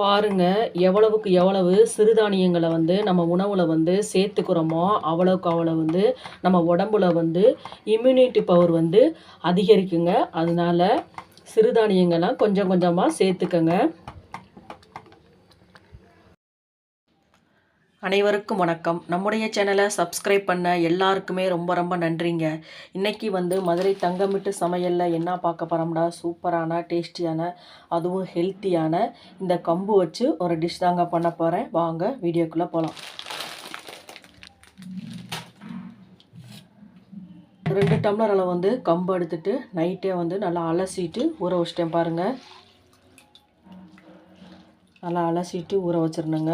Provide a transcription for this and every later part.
பாருங்கள் எவ்வளவுக்கு எவ்வளவு சிறுதானியங்களை வந்து நம்ம உணவில் வந்து சேர்த்துக்கிறோமோ அவ்வளோக்கு அவ்வளோ வந்து நம்ம உடம்புல வந்து இம்யூனிட்டி பவர் வந்து அதிகரிக்குங்க. அதனால சிறுதானியங்கள்லாம் கொஞ்சம் கொஞ்சமாக சேர்த்துக்கங்க. அனைவருக்கும் வணக்கம். நம்முடைய சேனலை சப்ஸ்கிரைப் பண்ண எல்லாருக்குமே ரொம்ப ரொம்ப நன்றிங்க. இன்றைக்கி வந்து மதுரை தங்கமிட்டு சமையலில் என்ன பார்க்க போகிறோம்னா சூப்பரான டேஸ்டியான அதுவும் ஹெல்த்தியான இந்த கம்பு வச்சு ஒரு டிஷ் தாங்க பண்ண போகிறேன் வாங்க வீடியோக்குள்ளே போகலாம் ரெண்டு டம்ளர் அளவு வந்து கம்பு எடுத்துட்டு நைட்டே வந்து நல்லா அலசிட்டு ஊற வச்சிட்டேன் பாருங்கள் நல்லா அலசிட்டு ஊற வச்சிடணுங்க.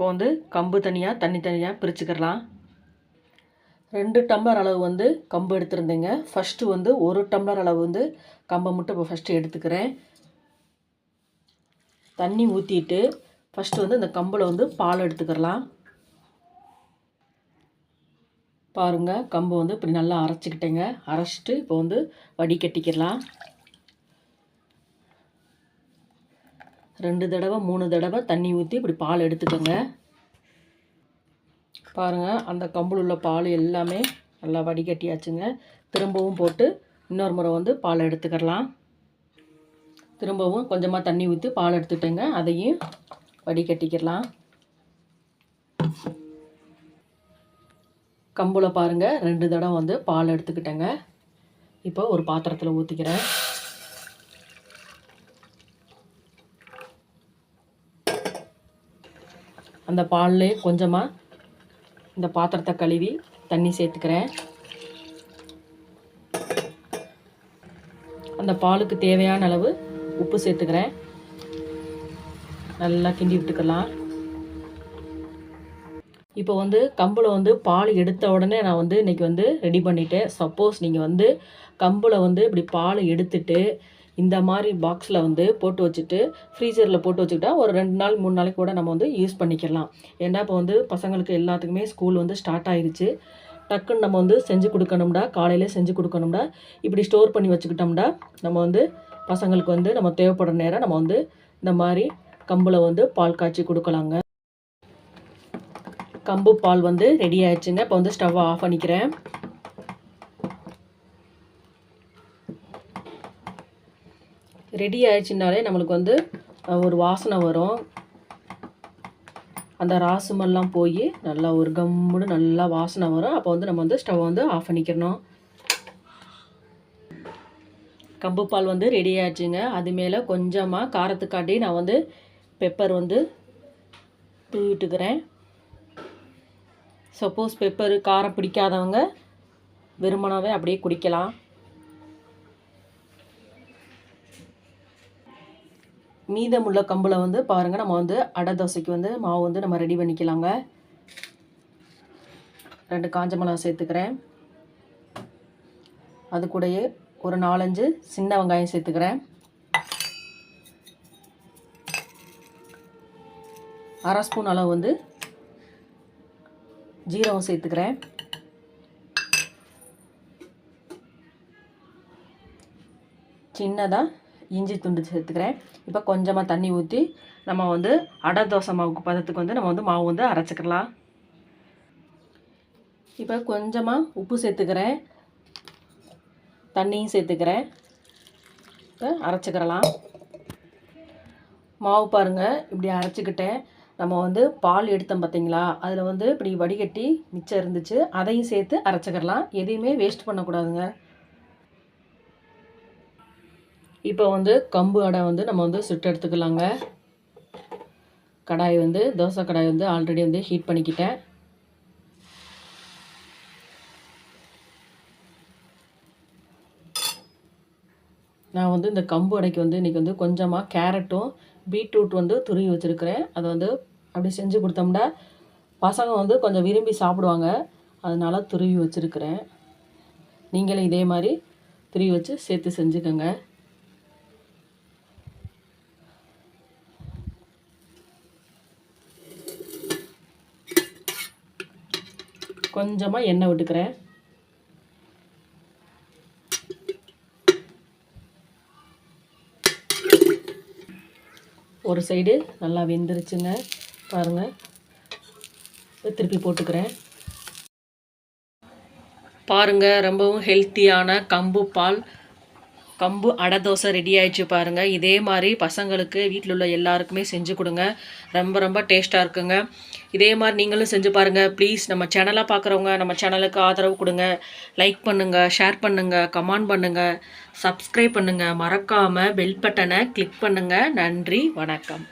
இப்போ வந்து கம்பு தனியாக தண்ணி தனியாக பிரிச்சுக்கிடலாம் ரெண்டு டம்ளர் அளவு வந்து கம்பு எடுத்திருந்தேங்க. ஃபஸ்ட்டு வந்து ஒரு டம்ளர் அளவு வந்து கம்பை மட்டும் இப்போ ஃபஸ்ட்டு எடுத்துக்கிறேன். தண்ணி ஊற்றிட்டு ஃபஸ்ட்டு வந்து இந்த கம்பில் வந்து பால் எடுத்துக்கிறலாம். பாருங்கள் கம்பு வந்து இப்படி நல்லா அரைச்சிக்கிட்டேங்க. அரைச்சிட்டு இப்போ வந்து வடிகட்டிக்கிடலாம் ரெண்டு தடவை மூணு தடவை தண்ணி ஊற்றி இப்படி பால் எடுத்துக்கோங்க. பாருங்கள் அந்த கம்புல உள்ள பால் எல்லாமே நல்லா வடிகட்டியாச்சுங்க. திரும்பவும் போட்டு இன்னொரு முறை வந்து பால் எடுத்துக்கிடலாம் திரும்பவும் கொஞ்சமாக தண்ணி ஊற்றி பால் எடுத்துட்டேங்க அதையும் வடிகட்டிக்கிடலாம் கம்புல பாருங்கள் ரெண்டு தடவை வந்து பால் எடுத்துக்கிட்டேங்க. இப்போ ஒரு பாத்திரத்தில் ஊற்றிக்கிறேன் அந்த பால்லே கொஞ்சமாக இந்த பாத்திரத்தை கழுவி தண்ணி சேர்த்துக்கிறேன். அந்த பாலுக்கு தேவையான அளவு உப்பு சேர்த்துக்கிறேன். நல்லா கிண்டி விட்டுக்கலாம். இப்போ வந்து கம்பில் வந்து பால் எடுத்த உடனே நான் வந்து இன்றைக்கி வந்து ரெடி பண்ணிட்டேன். சப்போஸ் நீங்கள் வந்து கம்பில் வந்து இப்படி பால் எடுத்துட்டு இந்த மாதிரி பாக்ஸில் வந்து போட்டு வச்சுட்டு ஃப்ரீசரில் போட்டு வச்சுக்கிட்டா ஒரு ரெண்டு நாள் மூணு நாளைக்கு கூட நம்ம வந்து யூஸ் பண்ணிக்கலாம். ஏன்னா இப்போ வந்து பசங்களுக்கு எல்லாத்துக்குமே ஸ்கூல் வந்து ஸ்டார்ட் ஆயிருச்சு. டக்குன்னு நம்ம வந்து செஞ்சு கொடுக்கணும்டா காலையில் செஞ்சு கொடுக்கணும்டா இப்படி ஸ்டோர் பண்ணி வச்சுக்கிட்டோம்டா நம்ம வந்து பசங்களுக்கு வந்து நம்ம தேவைப்படுற நேரம் நம்ம வந்து இந்த மாதிரி கம்பில் வந்து பால் காய்ச்சி கொடுக்கலாங்க. கம்பு பால் வந்து ரெடி ஆயிடுச்சுங்க. இப்போ வந்து ஸ்டவ்வை ஆஃப் பண்ணிக்கிறேன். ரெடி ஆயிடுச்சுனாலே நம்மளுக்கு வந்து ஒரு வாசனை வரும். அந்த ராசுமெல்லாம் போய் நல்லா ஒரு கம்முன்னு நல்லா வாசனை வரும். அப்போ வந்து நம்ம வந்து ஸ்டவ் வந்து ஆஃப் பண்ணிக்கிறணும். கம்பு பால் வந்து ரெடி ஆயிடுச்சுங்க. அது மேலே கொஞ்சமாக காரத்துக்காட்டி நான் வந்து பெப்பர் வந்து தூவிட்டுக்கிறேன். சப்போஸ் பெப்பர் காரம் பிடிக்காதவங்க வெறுமனாவே அப்படியே குடிக்கலாம். மீதமுள்ள கம்பில் வந்து பாருங்கள் நம்ம வந்து அடை தோசைக்கு வந்து மாவு வந்து நம்ம ரெடி பண்ணிக்கலாங்க. ரெண்டு காஞ்ச மிளகா சேர்த்துக்கிறேன். அது கூடயே ஒரு நாலஞ்சு சின்ன வெங்காயம் சேர்த்துக்கிறேன். அரை ஸ்பூன் அளவு வந்து ஜீரகம் சேர்த்துக்கிறேன். சின்னதாக இஞ்சி துண்டு சேர்த்துக்கிறேன். இப்போ கொஞ்சமாக தண்ணி ஊற்றி நம்ம வந்து அடை தோசை மாவுக்கு பதத்துக்கு வந்து நம்ம வந்து மாவு வந்து அரைச்சிக்கலாம். இப்போ கொஞ்சமாக உப்பு சேர்த்துக்கிறேன். தண்ணியும் சேர்த்துக்கிறேன். இப்போ அரைச்சிக்கிறலாம் மாவு பாருங்கள் இப்படி அரைச்சிக்கிட்டேன். நம்ம வந்து பால் எடுத்தோம் பார்த்தீங்களா அதில் வந்து இப்படி வடிகட்டி மிச்சம் இருந்துச்சு. அதையும் சேர்த்து அரைச்சிக்கிறலாம் எதையுமே வேஸ்ட் பண்ணக்கூடாதுங்க. இப்போ வந்து கம்பு அடை வந்து நம்ம வந்து சுட்டு எடுத்துக்கலாங்க. கடாய் வந்து தோசை கடாய் வந்து ஆல்ரெடி வந்து ஹீட் பண்ணிக்கிட்டேன். நான் வந்து இந்த கம்பு அடைக்கு வந்து இன்றைக்கி வந்து கொஞ்சமாக கேரட்டும் பீட்ரூட் வந்து துருவி வச்சுருக்கிறேன். அதை வந்து அப்படி செஞ்சு கொடுத்தோம்னா பசங்க வந்து கொஞ்சம் விரும்பி சாப்பிடுவாங்க. அதனால் துருவி வச்சுருக்கிறேன். நீங்களும் இதே மாதிரி துருவி வச்சு சேர்த்து செஞ்சுக்கோங்க. கொஞ்சமாக எண்ணெய் விட்டுக்கிறேன். ஒரு சைடு நல்லா வெந்துருச்சுங்க. பாருங்கள் திருப்பி போட்டுக்கிறேன். பாருங்கள் ரொம்பவும் ஹெல்த்தியான கம்பு பால். கம்பு அடை தோசை ரெடி ஆயிடுச்சு பாருங்கள் இதே மாதிரி பசங்களுக்கு வீட்டில் உள்ள எல்லாருக்குமே செஞ்சு கொடுங்க. ரொம்ப ரொம்ப டேஸ்ட்டாக இருக்குங்க. இதே மாதிரி நீங்களும் செஞ்சு பாருங்கள் ப்ளீஸ் நம்ம சேனலாக பார்க்குறவங்க நம்ம சேனலுக்கு ஆதரவு கொடுங்க. லைக் பண்ணுங்கள் ஷேர் பண்ணுங்கள் கமெண்ட் பண்ணுங்கள் சப்ஸ்கிரைப் பண்ணுங்கள் மறக்காமல் பெல் பட்டனை கிளிக் பண்ணுங்கள் நன்றி வணக்கம்.